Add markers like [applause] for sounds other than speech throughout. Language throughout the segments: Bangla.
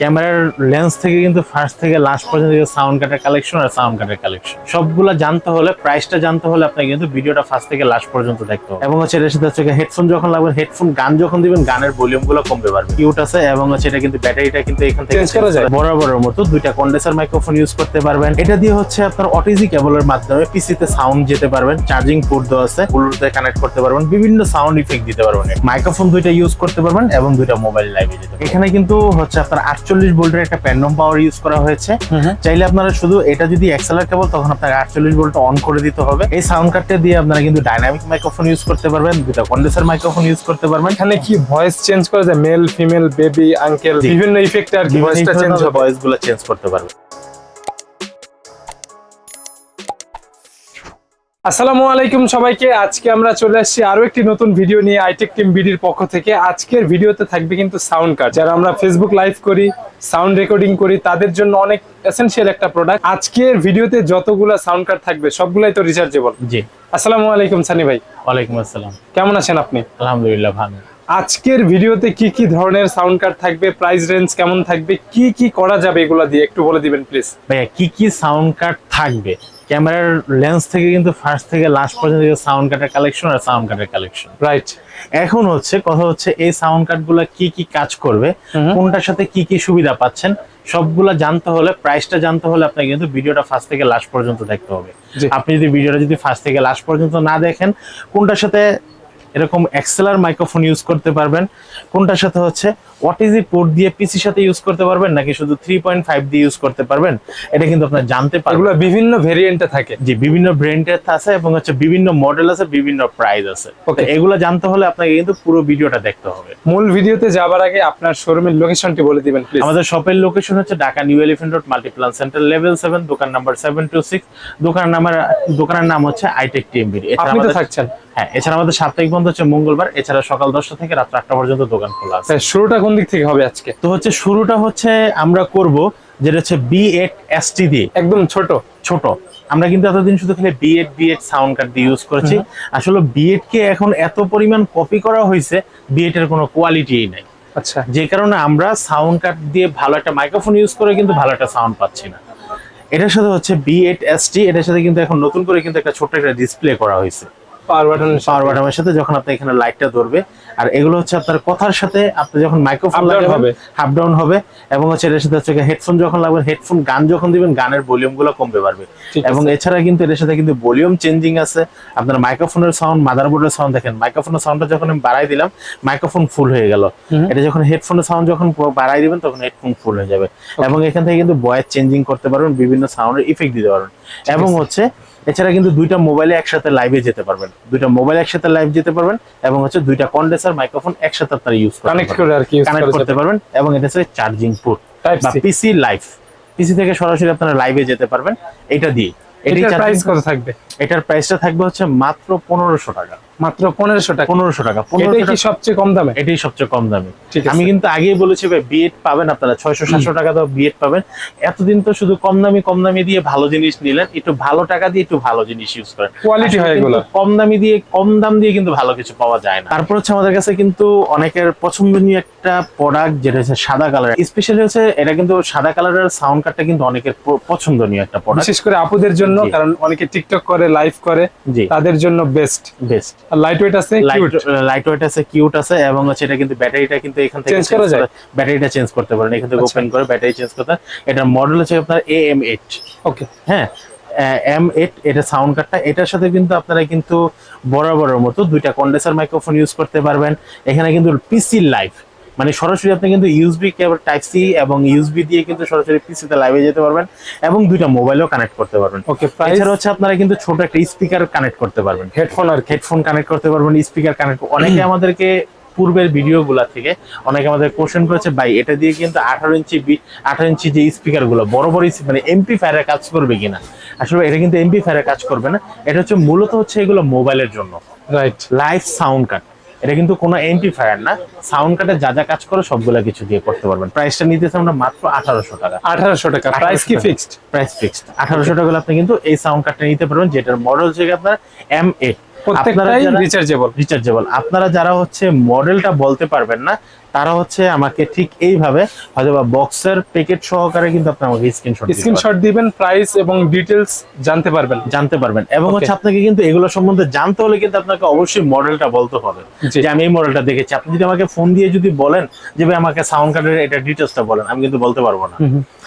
ক্যামেরার লেন্স থেকে কিন্তু ফার্স্ট থেকে লাস্ট পর্যন্ত সাউন্ড কাটের কালেকশন আর সাউন্ড কাটের কালেকশন সবগুলো জানতে হলে প্রাইসটা জানতে হলে আপনাকে কিন্তু ভিডিওটা ফার্স্ট থেকে লাস্ট পর্যন্ত দেখতে হবে। এবং হচ্ছে এটার সাথে হচ্ছে হেডফোন যখন লাগবে হেডফোন গান যখন দিবেন গানের ভলিউমগুলো কমবে পারবে কিউট আছে এবং হচ্ছে এটা কিন্তু ব্যাটারিটা কিন্তু এখান থেকে Change করা যায়? বরাবরের মতো দুইটা কন্ডেন্সার মাইক্রোফোন ইউজ করতে পারবেন। এটা দিয়ে হচ্ছে আপনার অটিজি কেবলের মাধ্যমে পিসিতে সাউন্ড যেতে পারবেন চার্জিং পোর্ট দেওয়া আছে ব্লুটুথে কানেক্ট করতে পারবেন বিভিন্ন সাউন্ড ইফেক্ট দিতে পারবেন। মাইক্রোফোন দুইটা ইউজ করতে পারবেন এবং দুইটা মোবাইল লাইভে যেতে। এখানে কিন্তু হচ্ছে আপনার আটচল্লিশ ভোল্টের একটা প্যান্ডম পাওয়ার ইউজ করা হয়েছে। চাইলে আপনারা শুধু এটা যদি এক্সেলার কেবল তখন আপনাকে আটচল্লিশ ভোল্ট অন করে দিতে হবে। এই সাউন্ড কার্ডটা দিয়ে আপনারা কিন্তু ডাইনামিক মাইক্রোফোন ইউজ করতে পারবেন দুটা কন্ডেন্সার মাইক্রোফোন ইউজ করতে পারবেন। এখানে কি ভয়েস চেঞ্জ করা যায়? মেল ফিমেল বেবি আঙ্কেল বিভিন্ন ইফেক্ট আর কি ভয়েসটা চেঞ্জ হবে। ভয়েসগুলো চেঞ্জ করতে পারবেন। আসসালামু আলাইকুম সবাইকে। আজকে আমরা চলে আসছি আরও একটি নতুন ভিডিও নিয়ে আইটেক টিম বিডির পক্ষ থেকে। আজকের ভিডিওতে থাকবে কিন্তু সাউন্ড কার্ড। যারা আমরা ফেসবুক লাইভ করি সাউন্ড রেকর্ডিং করি তাদের জন্য অনেক এসেনশিয়াল একটা প্রোডাক্ট আজকের ভিডিওতে যতগুলো সাউন্ড কার্ড থাকবে সবগুলাই তো রিচার্জেবল জি। আসসালামু আলাইকুম সানি ভাই। ওয়ালাইকুম আসসালাম। কেমন আছেন আপনি? আলহামদুলিল্লাহ ভালো। আজকের ভিডিওতে কি কি ধরনের সাউন্ড কার্ড থাকবে প্রাইস রেঞ্জ কেমন থাকবে কি কি করা যাবে এগুলা দিয়ে একটু বলে দিবেন প্লিজ ভাইয়া কি কি সাউন্ড কার্ড থাকবে? ক্যামেরার লেন্স থেকে কিন্তু ফার্স্ট থেকে লাস্ট পর্যন্ত সাউন্ড কার্ডের কালেকশন আর সাউন্ড কার্ডের কালেকশন রাইট এখন হচ্ছে কথা হচ্ছে এই সাউন্ড কার্ডগুলা কি কি কাজ করবে কোনটার সাথে কি কি সুবিধা পাচ্ছেন সবগুলা জানতে হলে প্রাইসটা জানতে হলে আপনাকে কিন্তু ভিডিওটা ফার্স্ট থেকে লাস্ট পর্যন্ত দেখতে হবে। আপনি যদি ভিডিওটা যদি ফার্স্ট থেকে লাস্ট পর্যন্ত না দেখেন কোনটার সাথে এরকম এক্সেলার মাইক্রোফোন ইউজ করতে পারবেন। কোনটার সাথে হচ্ছে? ওটিজি পোর্ট দিয়ে পিসির সাথে ইউজ করতে পারবেন নাকি শুধু থ্রি পয়েন্ট ফাইভ দিয়ে ইউজ করতে পারবেন? এটা কিন্তু আপনার জানতে পারবেন। বিভিন্ন ভেরিয়েন্টে থাকে। জি বিভিন্ন ব্র্যান্ডের আছে এবং হচ্ছে বিভিন্ন মডেল আছে বিভিন্ন প্রাইস আছে. তো এগুলো জানতে হলে আপনাকে কিন্তু পুরো ভিডিওটা দেখতে হবে। মূল ভিডিওতে যাবার আগে আপনার শোরুমের লোকেশনটি বলে দিবেন প্লিজ আমাদের শপের লোকেশন হচ্ছে Dhaka New Elephant Road Multiplan Center level seven দোকান নাম্বার সেভেন টু সিক্স দোকানের নাম্বার দোকানের নাম হচ্ছে আইটেক টিএমবি আপনি তো থাকছেন। হ্যাঁ এছাড়া আমাদের সাপ্তাহিক বন্ধ হচ্ছে মঙ্গলবার এছাড়া সকাল দশটা থেকে আটটা পর্যন্ত দোকান খোলা আছে। শুরুটা কোন দিক থেকে হবে আজকে? তো হচ্ছে শুরুটা হচ্ছে আমরা করব যেটা হচ্ছে বি এসটি দিয়ে। একদম ছোট। ছোট। আমরা কিন্তু এতদিন শুধু খালি বিএড বিএড সাউন্ড কার্ড দিয়ে ইউজ করেছি। আসলে বিএড কে এখন এত পরিমাণ কপি করা হয়েছে বিএড এর কোনো কোয়ালিটিই নাই। আচ্ছা। যে কারণে আমরা সাউন্ড কার্ড দিয়ে ভালো একটা মাইক্রোফোন ইউজ করে কিন্তু ভালো একটা সাউন্ড পাচ্ছি না। এটার সাথে হচ্ছে বি এইট এস টি এটার সাথে কিন্তু এখন নতুন করে কিন্তু একটা ছোট্ট একটা ডিসপ্লে করা হয়েছে। পাওয়ার বাটন পাওয়ার বাটনের সাথে যখন আপনি এখানে লাইটটা ধরবে আর এগুলো হচ্ছে আপনার কথার সাথে আপনি যখন মাইক্রোফোন লাগাবেন। হাফ ডাউন হবে এবং হচ্ছে এটার সাথে হচ্ছে হেডফোন যখন লাগবে হেডফোন গান যখন দিবেন গানের ভলিউমগুলো কমবে পারবে এবং এছাড়া কিন্তু এটার সাথে কিন্তু ভলিউম চেঞ্জিং আছে। আপনার মাইক্রোফোনের সাউন্ড মাদারবোর্ডের সাউন্ড দেখেন মাইক্রোফোনের সাউন্ডটা যখন আমি বাড়াই দিলাম মাইক্রোফোন ফুল হয়ে গেল। এটা যখন হেডফোনের সাউন্ড যখন বাড়াই দিবেন তখন হেডফোন ফুল হয়ে যাবে। এবং এখান থেকে কিন্তু ভয়েস চেঞ্জিং করতে পারবেন বিভিন্ন সাউন্ডের ইফেক্ট দিতে পারবেন। এবং হচ্ছে এছাড়া কিন্তু দুইটা মোবাইলে একসাথে লাইভে যেতে পারবেন। দুইটা মোবাইল একসাথে লাইভ যেতে পারবেন এবং হচ্ছে দুইটা কন্ডেন্সার মাইক্রোফোন একসাথে আপনারা ইউজ কানেক্ট করে আর কি কানেক্ট করতে পারবেন এবং এটা হচ্ছে চার্জিং পোর্ট বা পিসি লাইভ পিসি থেকে সরাসরি আপনারা লাইভে যেতে পারবেন। এটা দিয়ে। এটি এটার প্রাইস কত থাকবে? এটার প্রাইসটা থাকবে হচ্ছে মাত্র পনেরোশো টাকা। মাত্র পনেরোশো টাকা। পনেরোশো টাকা। এটাই কি সবচেয়ে কম দামে? এটাই সবচেয়ে কম দামি। আমি কিন্তু আগেই বলেছি ভাই বিএড পাবেন আপনারা। ছয়শো সাতশো টাকা দাও বিএড পাবেন। এতদিন তো শুধু কম দামি কম দামি দিয়ে ভালো জিনিস নিলেন। একটু ভালো টাকা দিয়ে একটু ভালো জিনিস ইউজ করেন। আসলে হয় এগুলো। কম দামি দিয়ে কম দাম দিয়ে কিন্তু ভালো কিছু পাওয়া যায় না। তারপর হচ্ছে আমাদের কাছে কিন্তু অনেকের পছন্দনীয় একটা প্রোডাক্ট যেটা হচ্ছে সাদা কালার স্পেশালি হচ্ছে এটা কিন্তু সাদা কালারের সাউন্ড কার্ডটা কিন্তু অনেকের পছন্দনীয় একটা প্রোডাক্ট বিশেষ করে আপুদের জন্য কারণ অনেকে টিকটক করে লাইভ করে তাদের জন্য বেস্ট বেস্ট আর লাইট ওয়েট আছে কিউট লাইট ওয়েট আছে কিউট আছে এবং হচ্ছে এটা কিন্তু ব্যাটারিটা কিন্তু এখান থেকে Change করা যায়? ব্যাটারিটা চেঞ্জ করতে পারেন এখান থেকে আচ্ছা। ওপেন করে ব্যাটারি চেঞ্জ করতে। এটার মডেল হচ্ছে আপনার এ এম এইট ওকে হ্যাঁ এম এইট এটা সাউন্ড কার্ডটা এটার সাথে কিন্তু আপনারা কিন্তু বরাবরের মতো দুইটা কন্ডেন্সার মাইক্রোফোন ইউজ করতে পারবেন। এখানে কিন্তু পিসি লাইভ মানে সরাসরি আপনি কিন্তু ইউএসবি কেবল টাইপ সি এবং ইউএসবি দিয়ে কিন্তু সরাসরি পিসিতে লাইভে যেতে পারবেন এবং দুইটা মোবাইলও কানেক্ট করতে পারবেন। ওকে প্রাইস এছাড়া হচ্ছে আপনারা কিন্তু ছোট একটা স্পিকার কানেক্ট করতে পারবেন। হেডফোন আর হেডফোন কানেক্ট করতে পারবেন স্পিকার কানেক্ট অনেকে [clears throat] আমাদেরকে পূর্বের ভিডিওগুলা থেকে অনেকে আমাদের কোশ্চেন করেছে ভাই এটা দিয়ে কিন্তু আঠারো ইঞ্চি আঠারো ইঞ্চি যে স্পিকারগুলো বড় বড় মানে এমপি ফায়ারের কাজ করবে কিনা? আসলে এটা কিন্তু এমপি ফায়ারের কাজ করবে না। এটা হচ্ছে মূলত হচ্ছে এগুলো মোবাইলের জন্য। রাইট লাইভ সাউন্ড কার্ড এটা কিন্তু কোনো এমপি ফায়ার না সাউন্ড কার্ডে যা যা কাজ করে সবগুলা কিছু দিয়ে করতে পারবেন। প্রাইসটা নিতেছে আমরা মাত্র আঠারোশো টাকা। আঠারোশো টাকা। প্রাইস কি ফিক্সড প্রাইস ফিক্সড আঠারোশো টাকা আপনি কিন্তু এই সাউন্ড কার্ডটা নিতে পারবেন যেটার মডেল হচ্ছে আপনার এম এ প্রত্যেকটাই রিচার্জেবল রিচার্জেবল আপনারা যারা হচ্ছে মডেলটা বলতে পারবেন না তারা হচ্ছে আমাকে ঠিক এইভাবে হয়তো বা বক্সের প্যাকেট সহকারে কিন্তু আপনি আমাকে স্ক্রিনশট স্ক্রিনশট দিবেন প্রাইস এবং ডিটেলস জানতে পারবেন। জানতে পারবেন। এবং হচ্ছে আপনাকে কিন্তু এগুলো সম্বন্ধে জানতে হলে কিন্তু আপনাকে অবশ্যই মডেলটা বলতে হবে। যে আমি এই মডেলটা দেখেছি। আপনি যদি আমাকে ফোন দিয়ে যদি বলেন যে ভাই আমাকে সাউন্ড কার্ডের এটা ডিটেলসটা বলেন আমি কিন্তু বলতে পারব না।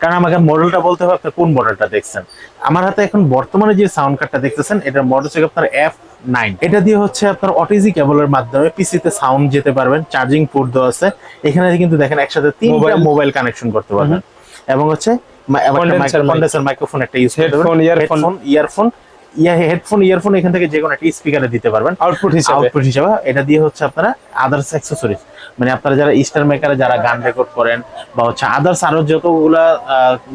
কারণ আমাকে মডেলটা বলতে হবে আপনি কোন মডেলটা দেখছেন? আমার হাতে এখন বর্তমানে যে সাউন্ড কার্ডটা দেখতেছেন এটার মডেল হচ্ছে আপনার এফ নাইন এটা দিয়ে হচ্ছে আপনার অটিজি কেবলের মাধ্যমে পিসিতে সাউন্ড যেতে পারবেন চার্জিং পোর্ট দেওয়া আছে। এখানে কিন্তু দেখেন একসাথে তিনটা মোবাইল কানেকশন করতে পারবেন। এবং হচ্ছে কন্ডেন্সার মাইক্রোফোন একটা ইউজ করতে Headphone, পারবেন। Headphone earphone yeah headphone earphone এখান থেকে যে কোনো একটা স্পিকারে দিতে পারবেন। আউটপুট হিসাবে। আউটপুট হিসাবে। এটা দিয়ে হচ্ছে আপনারা আদার্স অ্যাক্সেসরিজ মানে আপনারা যারা স্টার মেকারে যারা গান রেকর্ড করেন বা হচ্ছে আদার্স আরও যতগুলা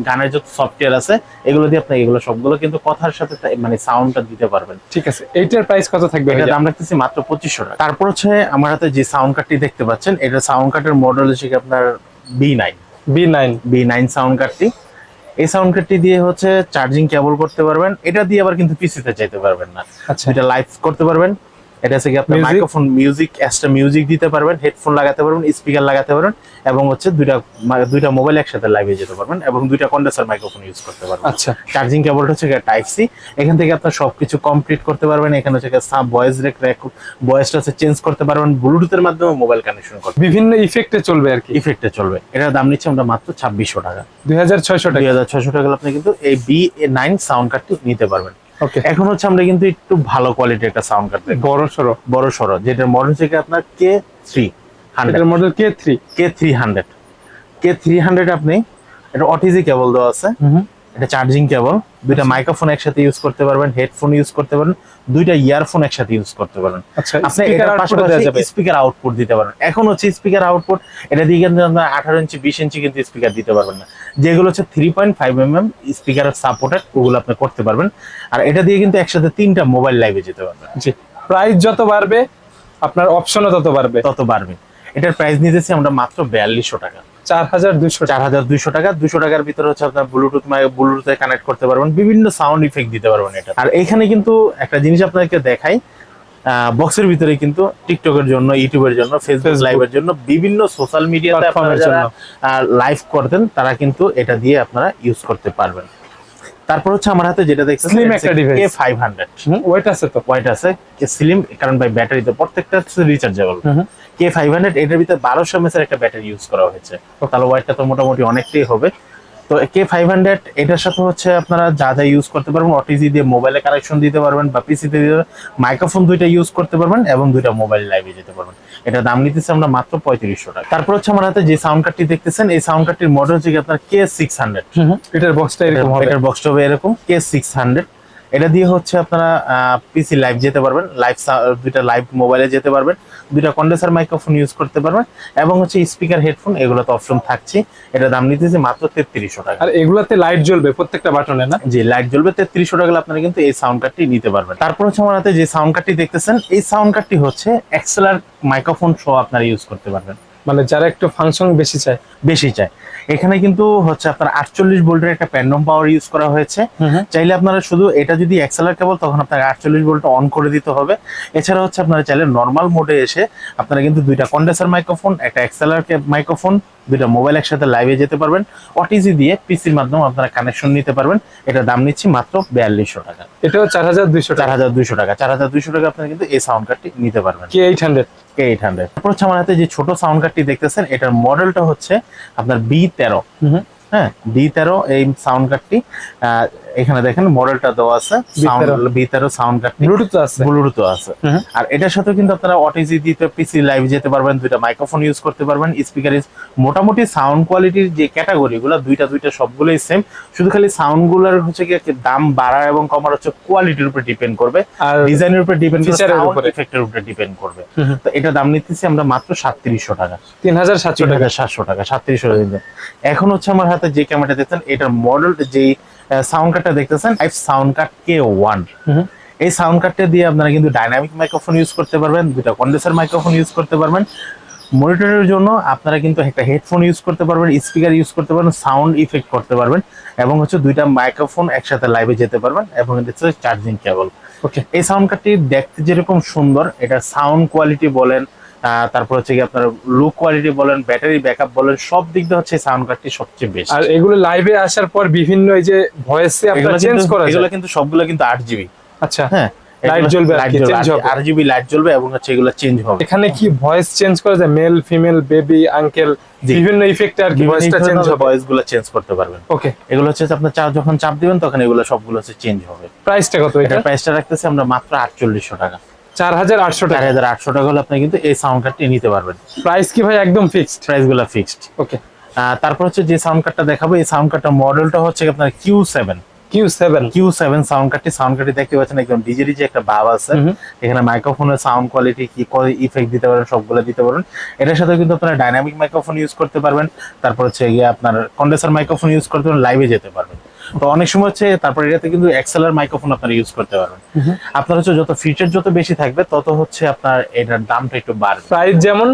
গানের যত সফটওয়্যার আছে এগুলো দিয়ে আপনি এগুলো সবগুলো কিন্তু কথার সাথে মানে সাউন্ডটা দিতে পারবেন। ঠিক আছে এইটার প্রাইস কত থাকবে এটা দাম রাখতেছি মাত্র পঁচিশশো টাকা। তারপর হচ্ছে আমার হাতে যে সাউন্ড কার্ডটি দেখতে পাচ্ছেন এটা সাউন্ড কার্ডের মডেল হচ্ছে কি আপনার B nine B nine B nine sound কার্ডটি এই সাউন্ড কার্ডটি দিয়ে হচ্ছে চার্জিং কেবল করতে পারবেন এটা দিয়ে আবার কিন্তু পিসিতে চাইতে পারবেন না। আচ্ছা। এটা লাইভ করতে পারবেন। এটা হচ্ছে কি আপনার? মাইক্রোফোন মিউজিক এক্সট্রা মিউজিক দিতে পারবেন হেডফোন লাগাতে পারবেন স্পিকার লাগাতে পারবেন এবং হচ্ছে দুইটা দুইটা মোবাইল একসাথে লাইভে যেতে পারবেন এবং দুইটা কন্ডেন্সার মাইক্রোফোন ইউজ করতে পারবেন। আচ্ছা। চার্জিং কেবলটা হচ্ছে টাইপ সি এখান থেকে আপনার সবকিছু কমপ্লিট করতে পারবেন এখানে হচ্ছে সাব ভয়েস রেক ভয়েসটা হচ্ছে চেঞ্জ করতে পারবেন ব্লুটুথের মাধ্যমে মোবাইল কানেকশন করতে বিভিন্ন ইফেক্টে চলবে আর কি? ইফেক্টে চলবে। এটার দাম নিচ্ছে আমরা মাত্র ছাব্বিশশো টাকা। দুই হাজার ছয়শো দুই টাকা হাজার ছয়শো টাকা আপনি কিন্তু এই বি নাইন সাউন্ড কার্ডটি নিতে পারবেন। এখন হচ্ছে আমরা কিন্তু একটু ভালো কোয়ালিটির একটা সাউন্ড কার্ড বড় সড়ো। বড় সড়ো যেটার মডেল থেকে আপনার K three hundred model K three K three hundred K three hundred আপনি এটা অটিজি কেবল দেওয়া আছে। এটা চার্জিং কেবল দুইটা মাইক্রোফোন একসাথে ইউজ করতে পারবেন হেডফোন ইউজ করতে পারবেন দুইটা ইয়ারফোন একসাথে ইউজ করতে পারবেন। আচ্ছা আপনি স্পিকার এটার আউটপুট দেওয়া যাবে। পাশাপাশি স্পিকার আউটপুট দিতে পারবেন। এখন হচ্ছে স্পিকার আউটপুট এটা দিয়ে কিন্তু আপনার আঠারো ইঞ্চি বিশ ইঞ্চি কিন্তু স্পিকার দিতে পারবেন না। যেগুলো হচ্ছে three point five M M স্পিকারের সাপোর্টেড ওগুলো আপনি করতে পারবেন। আর এটা দিয়ে কিন্তু একসাথে তিনটা মোবাইল লাইভে যেতে পারবেন। জি প্রাইস যত বাড়বে আপনার অপশনও তত বাড়বে। তত বাড়বে। এটার প্রাইস নিতেছি আমরা মাত্র বিয়াল্লিশশো টাকা। চার হাজার দুইশো চার হাজার দুইশো টাকা দুশো টাকার ভিতরে হচ্ছে আপনার ব্লুটুথ ব্লুটুথে কানেক্ট করতে পারবেন বিভিন্ন সাউন্ড ইফেক্ট দিতে পারবেন এটা আর এখানে কিন্তু একটা জিনিস আপনাদেরকে দেখাই বক্সের ভিতরে কিন্তু টিকটকের জন্য ইউটিউবের জন্য ফেসবুক। লাইভের জন্য বিভিন্ন সোশ্যাল মিডিয়াতে আপনারা যারা। লাইভ করতেন তারা কিন্তু এটা দিয়ে আপনারা ইউজ করতে পারবেন তারপর হচ্ছে আমার হাতে যেটা দেখছেন Slim একটা। কে হান্ড্রেড ওয়েট আছে তো হোয়াইট আছে কে স্লিম কারণ ভাই ব্যাটারিতে প্রত্যেকটা হচ্ছে রিচার্জেবল। কে ফাইভ হান্ড্রেড এটার ভিতরে বারোশো এমএসের একটা ব্যাটারি ইউজ করা হয়েছে। তাহলে ওয়াইটটা তো মোটামুটি অনেকটাই হবে। তো কে ফাইভ হান্ড্রেড এটার সাথে হচ্ছে আপনারা যা যা ইউজ করতে পারবেন ওটিজি দিয়ে মোবাইলে কানেকশন দিতে পারবেন বা পিসিতে দিয়ে মাইক্রোফোন দুইটা ইউজ করতে পারবেন এবং দুইটা মোবাইল লাইভে যেতে পারবেন। এটা দাম নিতেছে আমরা মাত্র পঁয়ত্রিশশো টাকা। তারপর হচ্ছে আমার হাতে যে সাউন্ড কার্ডটি দেখতেছেন এই সাউন্ড কার্ডটির মডেল হচ্ছে আপনার কে সিক্স হান্ড্রেড এটার বক্সটা এরকম এটার বক্সটা হবে এরকম কে সিক্স হান্ড্রেড এটা দিয়ে হচ্ছে আপনারা পিসি লাইভ যেতে পারবেন লাইভ দুইটা লাইভ মোবাইলে যেতে পারবেন দুইটা কন্ডেন্সার মাইক্রোফোন ইউজ করতে পারবেন এবং হচ্ছে স্পিকার হেডফোন এগুলো তো অপশন থাকছে। এটা দাম নিতেছে মাত্র তেত্রিশশো টাকা। আর এগুলোতে লাইট জ্বলবে প্রত্যেকটা বাটনে না? জি লাইট জ্বলবে তেত্রিশশো টাকা আপনারা কিন্তু এই সাউন্ড কার্ডটি নিতে পারবেন। তারপর হচ্ছে আমার হাতে যে সাউন্ড কার্ডটি দেখতেছেন এই সাউন্ড কার্ডটি হচ্ছে এক্সেলার মাইক্রোফোন সহ আপনারা ইউজ করতে পারবেন। মানে যারা একটু ফাংশন বেশি চায়। বেশি চায়। এখানে কিন্তু হচ্ছে আপনার আটচল্লিশ ভোল্টের একটা প্যান্ডম পাওয়ার ইউজ করা হয়েছে। চাইলে আপনারা শুধু এটা যদি এক্সেলার কেবল তখন আপনাকে আটচল্লিশ ভোল্ট অন করে দিতে হবে। এছাড়া হচ্ছে আপনারা চাইলে নর্মাল মোডে এসে আপনারা কিন্তু দুইটা কন্ডেন্সার মাইক্রোফোন একটা এক্সেলার মাইক্রোফোন দুইটা মোবাইল একসাথে লাইভে যেতে পারবেন। অটিজি দিয়ে পিসির মাধ্যমে আপনারা কানেকশন নিতে পারবেন। এটা দাম নিচ্ছি মাত্র বিয়াল্লিশশো টাকা। এটাও চার হাজার দুইশো চার হাজার দুইশো টাকা। চার হাজার দুইশো টাকা আপনারা কিন্তু এই সাউন্ড কার্ডটি নিতে পারবেন। K eight hundred K eight hundred তারপর হচ্ছে আমার হাতে যে ছোট সাউন্ড কার্ডটি দেখতেছেন এটার মডেলটা হচ্ছে আপনার বি তেরো। হ্যাঁ বি তেরো এই সাউন্ড কার্ডটি আহ, এখানে দেখেন মডেলটা দেওয়া আছে B13 বি তেরো সাউন্ড কার্ডটি ব্লুটুথ আছে। ব্লুটুথ আছে। আর এটার সাথে কিন্তু আপনারা অটিজি দিতে পিসি লাইভ যেতে পারবেন দুইটা মাইক্রোফোন ইউজ করতে পারবেন স্পিকার মোটামুটি সাউন্ড কোয়ালিটির যে ক্যাটাগরি গুলো দুইটা দুইটা সবগুলোই সেম শুধু খালি সাউন্ডগুলোর হচ্ছে কি দাম বাড়া এবং কমার হচ্ছে কোয়ালিটির উপর ডিপেন্ড করবে। আর ডিজাইনের উপর ডিপেন্ড করবে সাউন্ড উপরে। ইফেক্টের উপরে ডিপেন্ড করবে। তো এটা দাম নিতেছি আমরা মাত্র সাতত্রিশশো টাকা। তিন হাজার সাতশো টাকা। হাজার সাতশো টাকা সাতত্রিশশো টাকা। এখন হচ্ছে আমার হাতে যে ক্যামেরাটা দেখতেন এটার মডেল যে সাউন্ড কার্ডটা দেখতেছেন? I sound card K one. এই সাউন্ড কার্ডটা দিয়ে আপনারা কিন্তু ডাইনামিক মাইক্রোফোন ইউজ করতে পারবেন দুটা কন্ডেন্সার মাইক্রোফোন ইউজ করতে পারবেন। মনিটরের জন্য আপনারা কিন্তু একটা হেডফোন ইউজ করতে পারবেন স্পিকার ইউজ করতে পারবেন সাউন্ড ইফেক্ট করতে পারবেন এবং হচ্ছে দুইটা মাইক্রোফোন একসাথে লাইভে যেতে পারবেন এবং হচ্ছে চার্জিং কেবল ওকে এই সাউন্ড কার্ডটি দেখতে যেরকম সুন্দর এটা সাউন্ড কোয়ালিটি বলেন তারপর হচ্ছে কি আপনার লুক কোয়ালিটি বলেন ব্যাটারি ব্যাকআপ বলেন সব দিক দিয়ে হচ্ছে সাউন্ড কার্ডটি সবচেয়ে বেস্ট আর এগুলো লাইভে আসার পর বিভিন্ন এই যে ভয়েসে আপনারা চেঞ্জ করা এগুলো কিন্তু সবগুলো কিন্তু আট জিবি আচ্ছা হ্যাঁ Light জ্বলবে আর কি, হবে। আর জিবি লাইট জ্বলবে এবং হচ্ছে এগুলো চেঞ্জ হবে। এখানে কি ভয়েস চেঞ্জ করা যায়? মেল ফিমেল বেবি আঙ্কেল বিভিন্ন ইফেক্টে আর কি ভয়েসটা চেঞ্জ হবে। চেঞ্জ করতে পারবেন। ওকে এগুলো হচ্ছে আপনার যখন চাপ দিবেন তখন এগুলো সবগুলো হচ্ছে চেঞ্জ হবে। প্রাইসটা কত এটা এটার প্রাইসটা রাখতেছি আমরা মাত্র আটচল্লিশশো টাকা। চার হাজার আটশো চার টাকা। হাজার আটশো টাকা হলে আপনি কিন্তু এই সাউন্ড কার্ডটি নিতে পারবেন। প্রাইস কি ভাই একদম ফিক্সড প্রাইস ফিক্সড ওকে তারপর হচ্ছে যে সাউন্ড কার্ডটা দেখাবো এই সাউন্ড কার্ডটা মডেলটা হচ্ছে আপনার Q seven Q seven Q seven sound কার্ডটি সাউন্ড কার্ডটি দেখতে পাচ্ছেন একদম ডিজে ডিজে একটা ভাব আছে। এখানে মাইক্রোফোনের সাউন্ড কোয়ালিটি কি ইফেক্ট দিতে পারেন সবগুলো দিতে পারবেন। এটার সাথে কিন্তু আপনারা ডাইনামিক মাইক্রোফোন ইউজ করতে পারবেন। তারপর হচ্ছে গিয়ে আপনার কন্ডেন্সার মাইক্রোফোন ইউজ করতে পারবেন লাইভে যেতে পারবেন। তো অনেক সময় হচ্ছে তারপর এটাতে কিন্তু এক্সেলার মাইক্রোফোন আপনারা ইউজ করতে পারবেন। আপনার হচ্ছে যত ফিচার যত বেশি থাকবে তত হচ্ছে আপনার এটার দামটা একটু বাড়বে। প্রাইস যেমন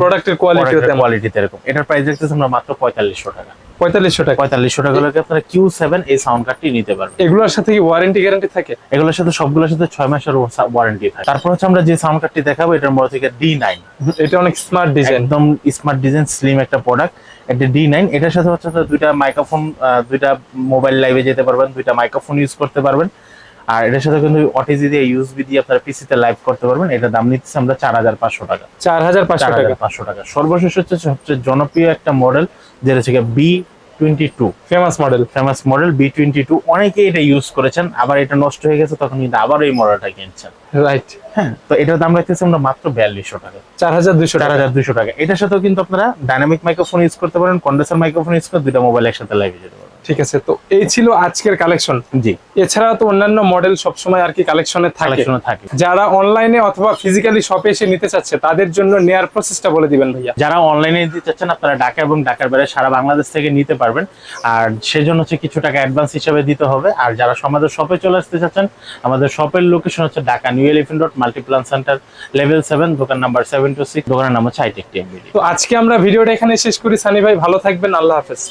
প্রোডাক্টের কোয়ালিটি কোয়ালিটি এরকম। এটার প্রাইস দেখতেছি আমরা মাত্র পঁয়তাল্লিশশো টাকা। পঁয়তাল্লিশশো টাকা। পঁয়তাল্লিশশো টাকা হলে আপনারা কিউ সেভেন এই সাউন্ড কার্ডটি নিতে পারবেন। এগুলোর সাথে কি ওয়ারেন্টি গ্যারান্টি থাকে? এগুলোর সাথে সবগুলোর সাথে ছয় মাসের ওয়ারেন্টি থাকে। তারপর হচ্ছে আমরা যে সাউন্ড কার্ডটি দেখাবো এটার মধ্যে থেকে ডি নাইন এটা অনেক স্মার্ট ডিজাইন একদম স্মার্ট ডিজাইন স্লিম একটা প্রোডাক্ট একটা ডি নাইন এটার সাথে হচ্ছে দুইটা মাইক্রোফোন দুইটা মোবাইল লাইভে যেতে পারবেন দুইটা মাইক্রোফোন ইউজ করতে পারবেন। আর এটার সাথে কিন্তু অটিজি দিয়ে ইউএসবি দিয়ে আপনারা পিসিতে লাইভ করতে পারবেন। এটা দাম নিচ্ছে আমরা চার হাজার পাঁচশো টাকা। চার হাজার পাঁচশো চার টাকা পাঁচশো টাকা। সর্বশেষ হচ্ছে সবচেয়ে জনপ্রিয় একটা মডেল যেটা হচ্ছে B twenty two famous model famous model B twenty two অনেকে এটা ইউজ করেছেন আবার এটা নষ্ট হয়ে গেছে তখন কিন্তু আবার এই মডেলটা কিনছেন। রাইট হ্যাঁ তো এটার দাম রাখতেছি আমরা মাত্র বিয়াল্লিশশো টাকা। চার হাজার দুশো চার টাকা হাজার দুশো টাকা। এটার সাথেও কিন্তু আপনারা ডাইনামিক মাইক্রোফোন ইউজ করতে পারেন কন্ডেন্সার মাইক্রোফোন ইউজ করে দুইটা মোবাইল একসাথে লাইভে যেতে পারবেন ঠিক আছে তো এই ছিল আজকের কালেকশন জি। এছাড়া তো অন্যান্য মডেল সবসময় আর কি কালেকশনে থাকে। থাকে। যারা অনলাইনে অথবা ফিজিক্যালি শপে এসে নিতে চাচ্ছে তাদের জন্য নেয়ার প্রসেসটা বলে দিবেন ভাইয়া। যারা অনলাইনে দিতে চাচ্ছেন আপনারা ঢাকা এবং ঢাকার বাইরে সারা বাংলাদেশ থেকে নিতে পারবেন। আর সেজন্য হচ্ছে কিছু টাকা অ্যাডভান্স হিসেবে দিতে হবে। আর যারা আমাদের শপে চলে আসতে চাচ্ছেন আমাদের শপের লোকেশন হচ্ছে Dhaka new elephant road Multiplan center level seven দোকান নাম্বার সেভেন টু সিক্স দোকানের নাম হচ্ছে আইটেক টিএমবিডি তো আজকে আমরা ভিডিওটা এখানে শেষ করি। সানি ভাই ভালো থাকবেন। আল্লাহ হাফেজ।